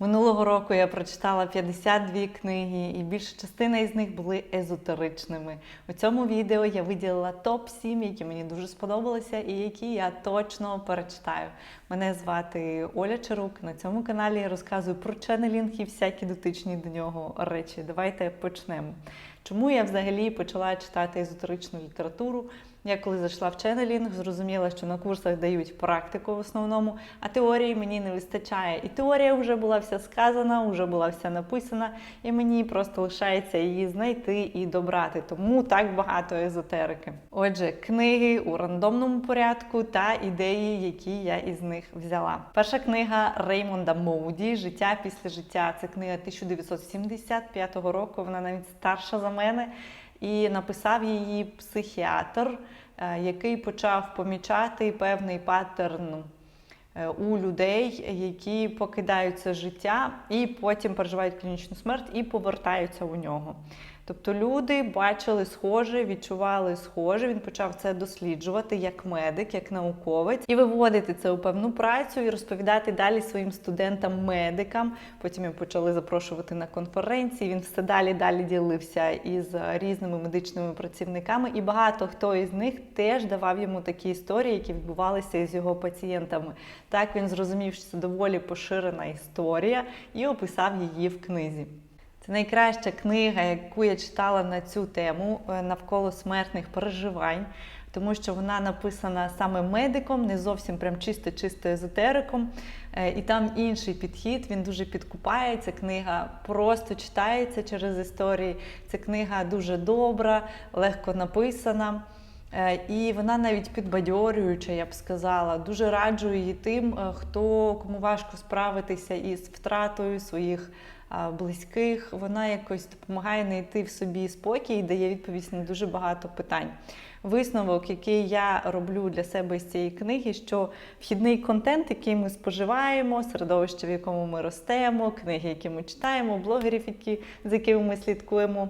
Минулого року я прочитала 52 книги, і більша частина із них були езотеричними. У цьому відео я виділила топ-7, які мені дуже сподобалися і які я точно перечитаю. Мене звати Оля Чарук. На цьому каналі я розказую про ченнелінг і всякі дотичні до нього речі. Давайте почнемо. Чому я взагалі почала читати езотеричну літературу? Я коли зайшла в ченнелінг, зрозуміла, що на курсах дають практику в основному, а теорії мені не вистачає. І теорія вже була вся сказана, вже була вся написана, і мені просто лишається її знайти і добрати. Тому так багато езотерики. Отже, книги у рандомному порядку та ідеї, які я із них взяла. Перша книга Реймонда Моуді Життя після життя. Це книга 1975 року. Вона навіть старша за мене. І написав її психіатр, який почав помічати певний паттерн е, у людей, які покидають це життя і потім переживають клінічну смерть і повертаються у нього. Тобто люди бачили схоже, відчували схоже. Він почав це досліджувати як медик, як науковець, і виводити це у певну працю і розповідати далі своїм студентам-медикам. Потім його почали запрошувати на конференції. Він все далі далі ділився із різними медичними працівниками, і багато хто із них теж давав йому такі історії, які відбувалися із його пацієнтами. Так він зрозумів, що це доволі поширена історія, і описав її в книзі. Це найкраща книга, яку я читала на цю тему е, навколо смертних переживань, тому що вона написана саме медиком, не зовсім прям чисто-чисто езотериком. Е, І там інший підхід, він дуже підкупає. Ця книга просто читається через історії. Ця книга дуже добра, легко написана. Е, І вона навіть підбадьорююча, я б сказала. Дуже раджу її тим, хто кому важко справитися із втратою своїх близьких. Вона якось допомагає знайти в собі спокій і дає відповідь на дуже багато питань. Висновок, який я роблю для себе з цієї книги, що вхідний контент, який ми споживаємо, середовище, в якому ми ростемо, книги, які ми читаємо, блогерів, які, з якими ми слідкуємо.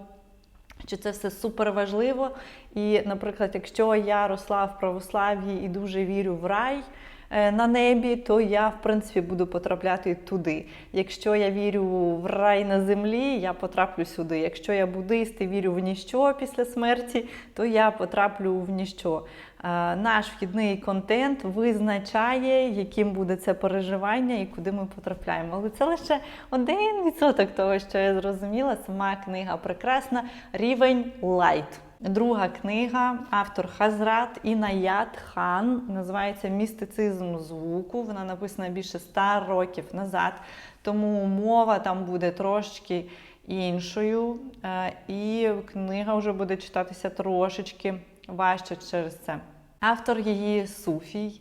Що це все супер важливо. І, наприклад, якщо я росла в православ'ї і дуже вірю в рай на небі, то я, в принципі, буду потрапляти туди. Якщо я вірю в рай на землі, я потраплю сюди. Якщо я буддист і вірю в ніщо після смерті, то я потраплю в ніщо. Е, Наш вхідний контент визначає, яким буде це переживання і куди ми потрапляємо. Але це лише один відсоток того, що я зрозуміла. Сама книга прекрасна. Рівень лайт. Друга книга, автор Хазрат Інаят Хан, називається Містицизм звуку. Вона написана більше ста років назад, тому мова там буде трошки іншою. Е, І книга вже буде читатися трошечки важче через це. Автор її Суфій.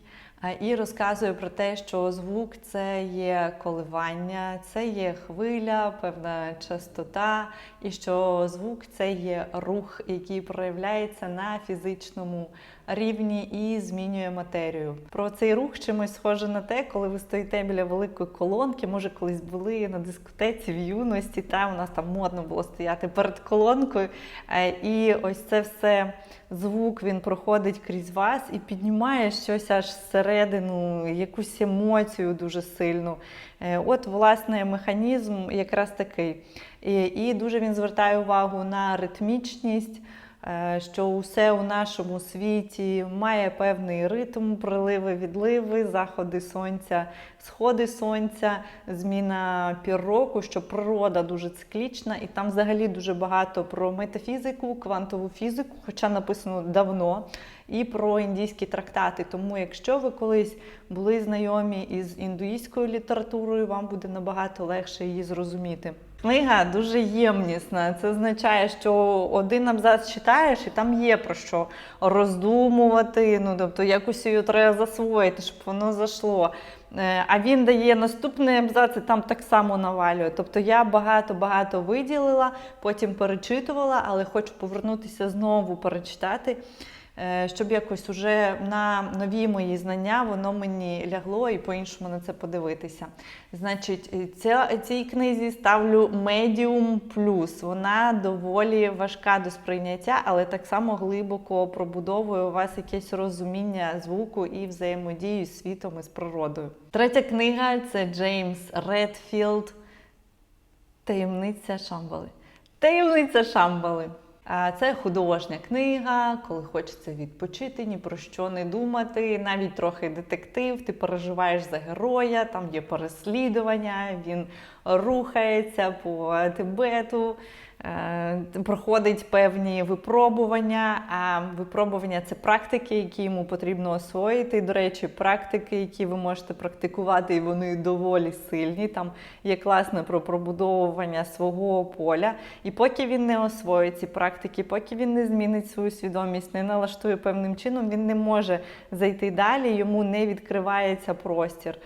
І розказує про те, що звук це є коливання, це є хвиля, певна частота, і що звук це є рух, який проявляється на фізичному рівні і змінює матерію. Про цей рух чимось схоже на те, коли ви стоїте біля великої колонки, може колись були на дискотеці в юності, та у нас там модно було стояти перед колонкою. е, І ось це все звук він проходить крізь вас і піднімає щось аж зсередину, якусь емоцію дуже сильну. Е, От, власне, механізм якраз такий. І, і дуже він звертає увагу на ритмічність. е, Що усе у нашому світі має певний ритм, приливи, відливи, заходи сонця, сходи сонця, зміна пір року, що природа дуже циклічна, і там взагалі дуже багато про метафізику, квантову фізику, хоча написано давно, і про індійські трактати. Тому, якщо ви колись були знайомі із індуїзькою літературою, вам буде набагато легше її зрозуміти. Книга дуже ємнісна. Це означає, що один абзац читаєш, і там є про що роздумувати. Ну тобто якось її треба засвоїти, щоб воно зайшло. Е, А він дає наступний абзац, і там так само навалює. Тобто я багато-багато виділила, потім перечитувала, але хочу повернутися знову перечитати. Е, щоб якось уже на нові мої знання воно мені лягло і по-іншому на це подивитися. Значить, ця, цій книзі ставлю Medium Plus. Вона доволі важка до сприйняття, але так само глибоко пробудовує у вас якесь розуміння звуку і взаємодію з світом і з природою. Третя книга це Джеймс Редфілд. Таємниця Шамбали. Таємниця Шамбали. Це художня книга, коли хочеться відпочити, ні про що не думати, навіть трохи детектив, ти переживаєш за героя, там є переслідування, він рухається по Тибету, проходить певні випробування. А випробування це практики, які йому потрібно освоїти. До речі, практики, які ви можете практикувати, і вони доволі сильні. Там є класне про пробудовування свого поля. І поки він не освоїть ці практики, поки він не змінить свою свідомість, не налаштує певним чином, він не може зайти далі, йому не відкривається простір.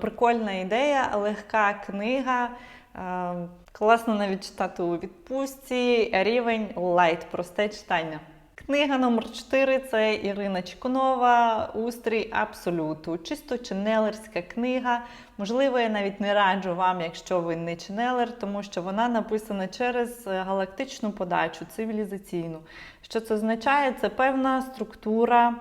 Прикольна ідея, легка книга. Е, Класно навіть читати у відпустці. Рівень лайт, просте читання. Книга номер 4 це Ірина Чекунова, Устрій Абсолюту. Чисто ченелерська книга. Можливо, я навіть не раджу вам, якщо ви не ченелер, тому що вона написана через галактичну подачу, цивілізаційну. Що це означає? Це певна структура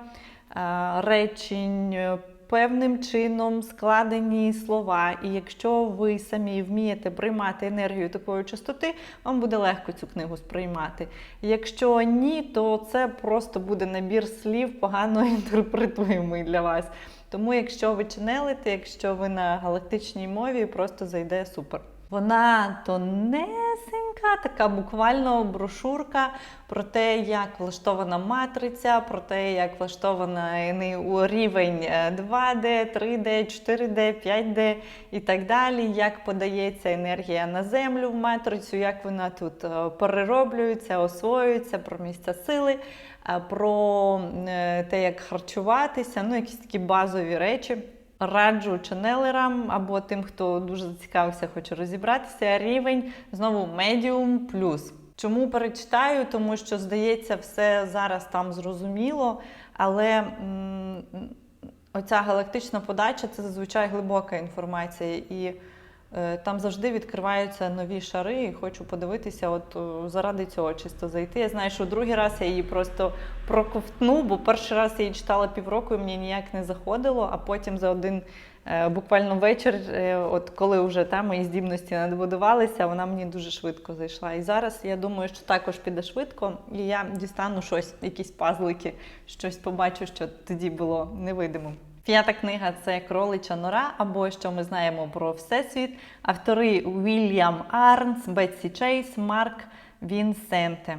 е, речень. Певним чином складені слова, і якщо ви самі вмієте приймати енергію такої частоти, вам буде легко цю книгу сприймати. Якщо ні, то це просто буде набір слів погано інтерпретуємий для вас. Тому, якщо ви ченелите, якщо ви на галактичній мові, просто зайде супер. Вона тонесенька, така буквально брошурка про те, як влаштована матриця, про те, як влаштований рівень е, 2D, 3D, 4D, 5D і так далі, як подається енергія на землю в матрицю, як вона тут е, перероблюється, освоюється, про місця сили, е, про е, те, як харчуватися, ну якісь такі базові речі. Раджу ченелерам або тим, хто дуже зацікавився, хоче розібратися. Рівень знову медіум плюс. Чому перечитаю? Тому що здається, все зараз там зрозуміло, але м, оця галактична подача це зазвичай глибока інформація, і там завжди відкриваються нові шари. І хочу подивитися, от е, заради цього чисто зайти. Я знаю, що другий раз я її просто проковтну, бо перший раз я її читала півроку і мені ніяк не заходило, а потім за один е, буквально вечір, е, от коли вже там мої здібності надбудувалися, вона мені дуже швидко зайшла. І зараз я думаю, що також піде швидко, і я дістану щось, якісь пазлики, щось побачу, що тоді було невидимим. П'ята книга це Кролича нора, або що ми знаємо про Всесвіт. Автори Вільям Арнс, Бетсі Чейс, Марк Вінсенте.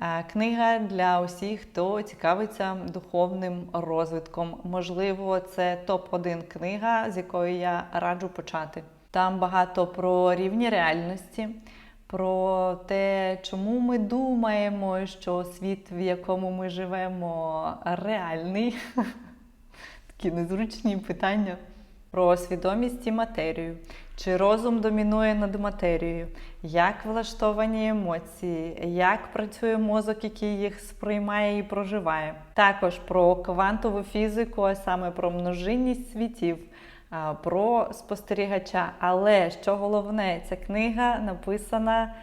Е, Книга для усіх, хто цікавиться духовним розвитком. Можливо, це топ-1 книга, з якої я раджу почати. Там багато про рівні реальності, про те, чому ми думаємо, що світ, в якому ми живемо, реальний. Такі незручні питання про свідомість і матерію. Чи розум домінує над матерією? Як влаштовані емоції? Як працює мозок, який їх сприймає і проживає? Також про квантову фізику, а саме про множинність світів, про спостерігача. Але що головне, ця книга написана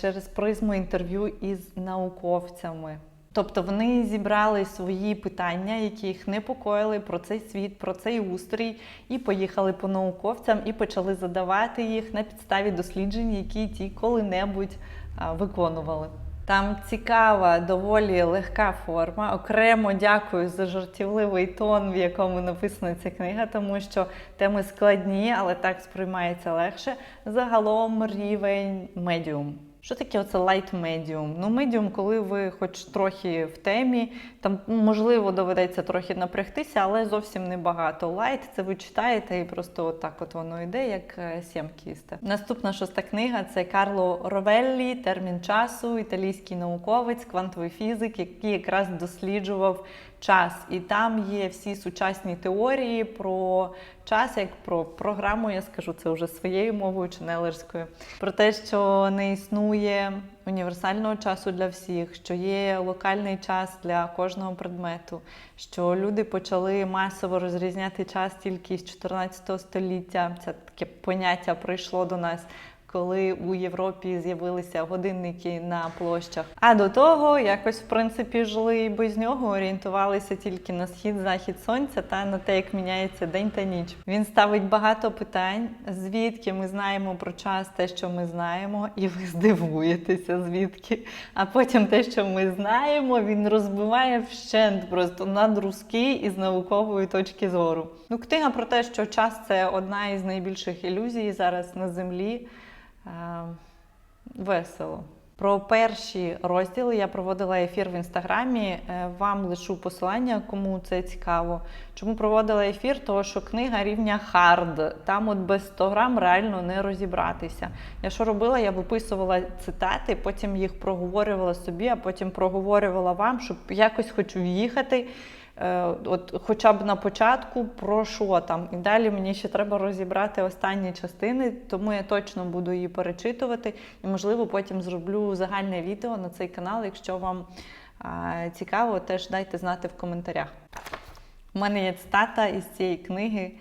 через призму інтерв'ю із науковцями. Тобто вони зібрали свої питання, які їх непокоїли про цей світ, про цей устрій, і поїхали по науковцям і почали задавати їх на підставі досліджень, які ті коли-небудь виконували. Там цікава, доволі легка форма. Окремо дякую за жартівливий тон, в якому написана ця книга, тому що теми складні, але так сприймається легше. Загалом рівень медіум. Що таке оце light medium? Ну, медіум, коли ви хоч трохи в темі, там можливо доведеться трохи напрягтися, але зовсім не багато. Light – це ви читаєте і просто отак от воно йде, як е, сімки їсте. Наступна шоста книга це Карло Ровеллі, термін часу, італійський науковець, квантовий фізик, який якраз досліджував час. І там є всі сучасні теорії про час, як про програму, я скажу це вже своєю мовою ченелерською. Про те, що не існує універсального часу для всіх, що є локальний час для кожного предмету, що люди почали масово розрізняти час тільки з 14 століття. Це таке поняття прийшло до нас. Коли у Європі з'явилися годинники на площах. А до того якось в принципі жили і без нього, орієнтувалися тільки на схід, захід сонця та на те, як міняється день та ніч. Він ставить багато питань, звідки ми знаємо про час, те, що ми знаємо, і ви здивуєтеся, звідки. А потім те, що ми знаємо, він розбиває вщент просто на друзки із наукової точки зору. Ну, книга про те, що час це одна із найбільших ілюзій зараз на землі. Е, Весело. Про перші розділи я проводила ефір в інстаграмі. Е, Вам лишу посилання, кому це цікаво. Чому проводила ефір? Тому що книга рівня хард. Там от без 100 грам реально не розібратися. Я що робила? Я виписувала цитати, потім їх проговорювала собі, а потім проговорювала вам, щоб якось хоч в'їхати. Е, От, хоча б на початку про що там. І далі мені ще треба розібрати останні частини, тому я точно буду її перечитувати. І, можливо, потім зроблю загальне відео на цей канал. Якщо вам цікаво, теж дайте знати в коментарях. У мене є цитата із цієї книги.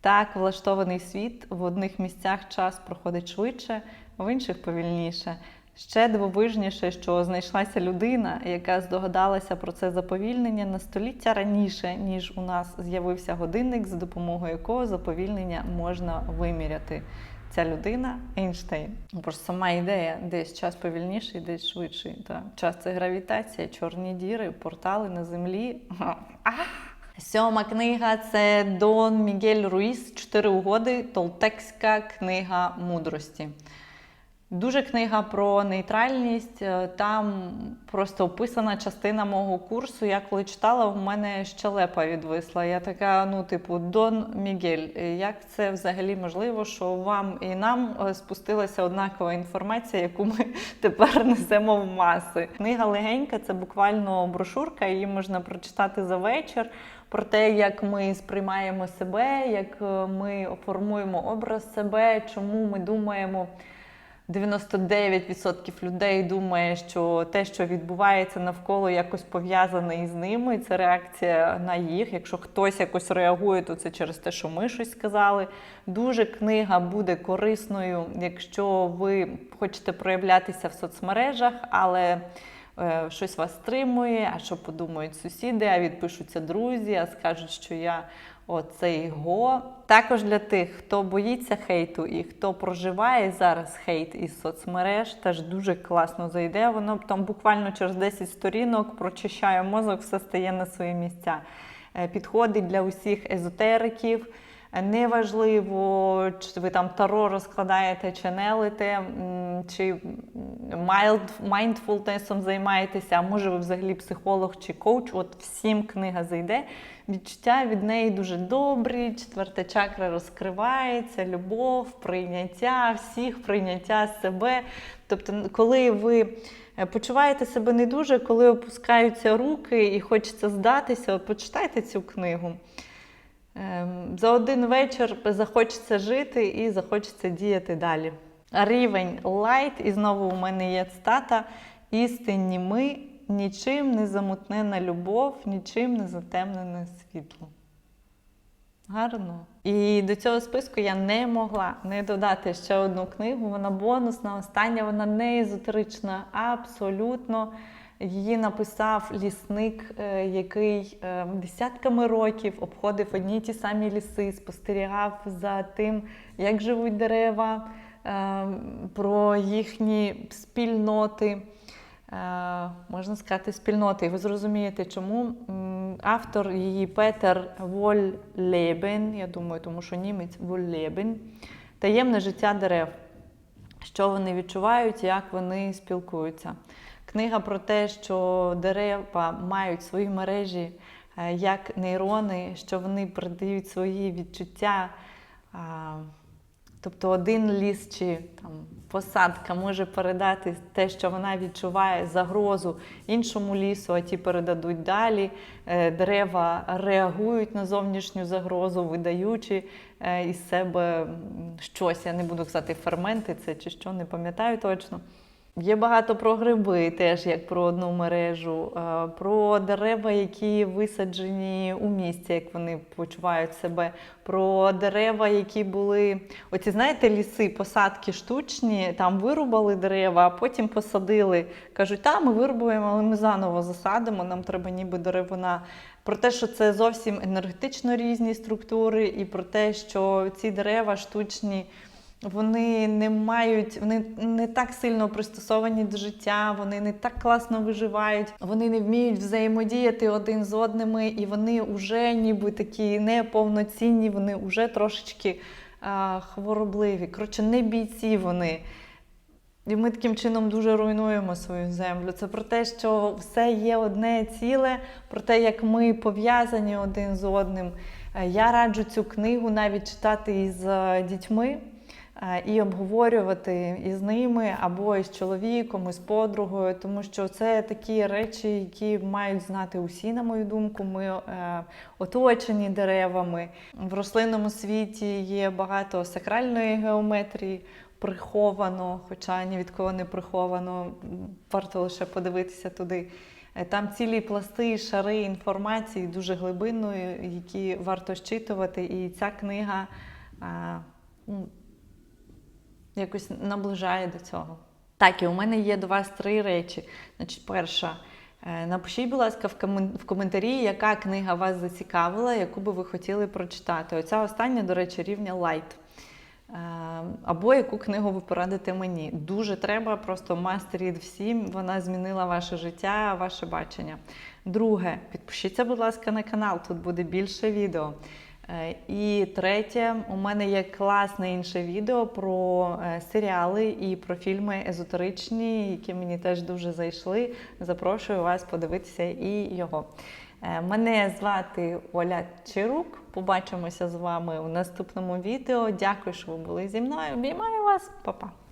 Так влаштований світ в одних місцях час проходить швидше, в інших повільніше. Ще дивовижніше, що знайшлася людина, яка здогадалася про це заповільнення на століття раніше, ніж у нас з'явився годинник, за допомогою якого заповільнення можна виміряти. Ця людина Ейнштейн. Просто сама ідея, десь час повільніший, десь швидший. Та. Час це гравітація, чорні діри, портали на землі. Сьома книга це Дон Мігель Руїс Чотири угоди. Толтекська книга мудрості. Дуже книга про нейтральність. Е, Там просто описана частина мого курсу. Я коли читала, в мене щелепа відвисла. Я така, ну, типу, Дон Мігель, е, як це взагалі можливо, що вам і нам е, спустилася однакова інформація, яку ми тепер несемо в маси. Книга легенька, це буквально брошурка, її можна прочитати за вечір. Про те, як ми сприймаємо себе, як ми формуємо образ себе, чому ми думаємо. 99% людей думає, що те, що відбувається навколо, якось пов'язане із ними. Це реакція на їх. Якщо хтось якось реагує, то це через те, що ми щось сказали. Дуже книга буде корисною, якщо ви хочете проявлятися в соцмережах, але е, щось вас стримує, а що подумають сусіди, а відпишуться друзі, а скажуть, що я оцей го. Також для тих, хто боїться хейту і хто проживає зараз хейт із соцмереж, теж дуже класно зайде. Воно там буквально через 10 сторінок прочищає мозок, все стає на свої місця. Е, Підходить для усіх езотериків. Неважливо, чи ви там таро розкладаєте, чи нелите, чи майндфулнесом займаєтеся, а може ви взагалі психолог чи коуч. От всім книга зайде. Відчуття від неї дуже добрі. Четверта чакра розкривається, любов, прийняття всіх, прийняття себе. Тобто, коли ви е, почуваєте себе не дуже, коли опускаються руки і хочеться здатися, от почитайте цю книгу. Ем, За один вечір захочеться жити і захочеться діяти далі. Рівень лайт, і знову у мене є цитата: істинні ми, нічим не замутнена любов, нічим не затемнене світло. Гарно. І до цього списку я не могла не додати ще одну книгу. Вона бонусна, остання, вона не езотерична, абсолютно. Її написав лісник, е, який е, десятками років обходив одні й ті самі ліси, спостерігав за тим, як живуть дерева, е, про їхні спільноти. Можна сказати, спільноти. І ви зрозумієте, чому автор її Петер Воллебен, я думаю, тому що німець Воллебен, таємне життя дерев, що вони відчувають, як вони спілкуються. Книга про те, що дерева мають свої мережі як нейрони, що вони передають свої відчуття. Тобто один ліс чи там посадка може передати те, що вона відчуває загрозу іншому лісу, а ті передадуть далі. Е, Дерева реагують на зовнішню загрозу, видаючи е, із себе щось. Я не буду казати ферменти, це чи що, не пам'ятаю точно. Є багато про гриби, теж як про одну мережу, про дерева, які висаджені у місті, як вони почувають себе, про дерева, які були. Оці, знаєте, ліси, посадки штучні, там вирубали дерева, а потім посадили. Кажуть, та ми вирубуємо, але ми заново засадимо, нам треба ніби деревина. Про те, що це зовсім енергетично різні структури, і про те, що ці дерева штучні. Вони не мають, вони не так сильно пристосовані до життя, вони не так класно виживають, вони не вміють взаємодіяти один з одними, і вони вже ніби такі неповноцінні, вони вже трошечки а, хворобливі. Коротше, не бійці вони. І ми таким чином дуже руйнуємо свою землю. Це про те, що все є одне ціле, про те, як ми пов'язані один з одним. Е, Я раджу цю книгу навіть читати із е, дітьми і обговорювати із ними або із чоловіком, із подругою, тому що це такі речі, які мають знати усі, на мою думку. Ми е, оточені деревами. В рослинному світі є багато сакральної геометрії. Приховано, хоча ні від кого не приховано, варто лише подивитися туди. Е, Там цілі пласти, шари інформації дуже глибинної, які варто щитувати. І ця книга а, ну, якось наближає до цього. Так, і у мене є до вас три речі. Значить, перша. е, Напишіть, будь ласка, в коментарі, яка книга вас зацікавила, яку би ви хотіли прочитати. Оця остання, до речі, рівня лайт. Е, Або яку книгу ви порадите мені. Дуже треба, просто read всім. Вона змінила ваше життя, ваше бачення. Друге, підпишіться, будь ласка, на канал, тут буде більше відео. Е, І третє, у мене є класне інше відео про е, серіали і про фільми езотеричні, які мені теж дуже зайшли. Запрошую вас подивитися і його. Е, Мене звати Оля Чирук. Побачимося з вами у наступному відео. Дякую, що ви були зі мною. Обіймаю вас, Па-па!